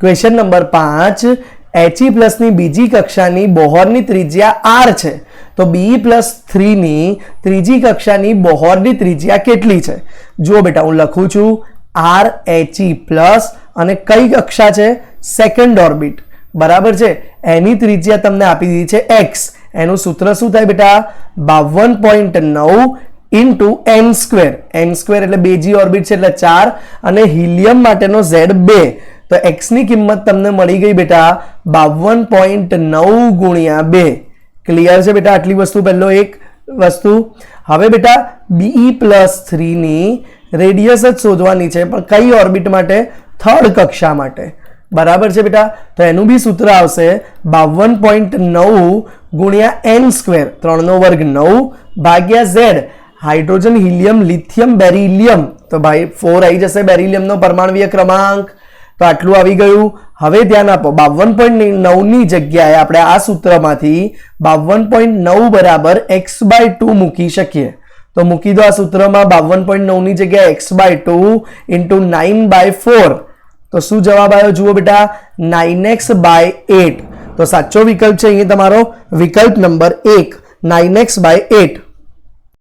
Question number પાંચ HE પ્લસની બીજી કક્ષાની બોહરની ત્રિજ્યા આર છે. તો બી પ્લસ થ્રીની ત્રીજી કક્ષાની બોહરની ત્રિજ્યા કેટલી છે? જુઓ બેટા, હું લખું છું આર એચઈ પ્લસ અને કઈ કક્ષા છે? સેકન્ડ ઓર્બિટ બરાબર છે? એની ત્રિજ્યા તમને આપી દીધી છે એક્સ એનું સૂત્ર શું થાય બેટા? બાવન પોઈન્ટ નવ into n square n square એટલે બેજી ઓર્બિટ છે એટલે ચાર, અને હિલિયમ માટેનો ઝેડ બે. તો એક્સની કિંમત તમને મળી ગઈ બેટા બાવન પોઈન્ટ નવ ગુણ્યા બે. ક્લિયર છે બેટા? આટલી વસ્તુ પહેલો એક વસ્તુ. હવે બેટા બીઈ પ્લસ થ્રીની રેડિયસ જ શોધવાની છે, પણ કઈ ઓર્બિટ માટે? થર્ડ કક્ષા માટે. બરાબર છે બેટા? તો એનું બી સૂત્ર આવશે બાવન પોઈન્ટ નવ ગુણ્યા એન સ્ક્વેર ત્રણનો વર્ગ નવ ભાગ્યા Z hydrogen helium lithium beryllium તો ભાઈ ફોર આવી જશે બેરિલિયમનો પરમાણવીય ક્રમાંક. તો આટલું આવી ગયું. હવે ધ્યાન આપો, બાવન પોઈન્ટ નવની જગ્યાએ આપણે આ સૂત્રમાંથી બાવન પોઈન્ટ નવ બરાબર એક્સ બાય ટુ મૂકી શકીએ. તો મૂકી દો આ સૂત્રમાં બાવન પોઈન્ટ નવની જગ્યાએ x by two into nine by four. તો શું જવાબ આવ્યો જુઓ બેટા? Nine x by eight. તો સાચો વિકલ્પ છે અહીંયા તમારો વિકલ્પ નંબર એક. Nine x by eight.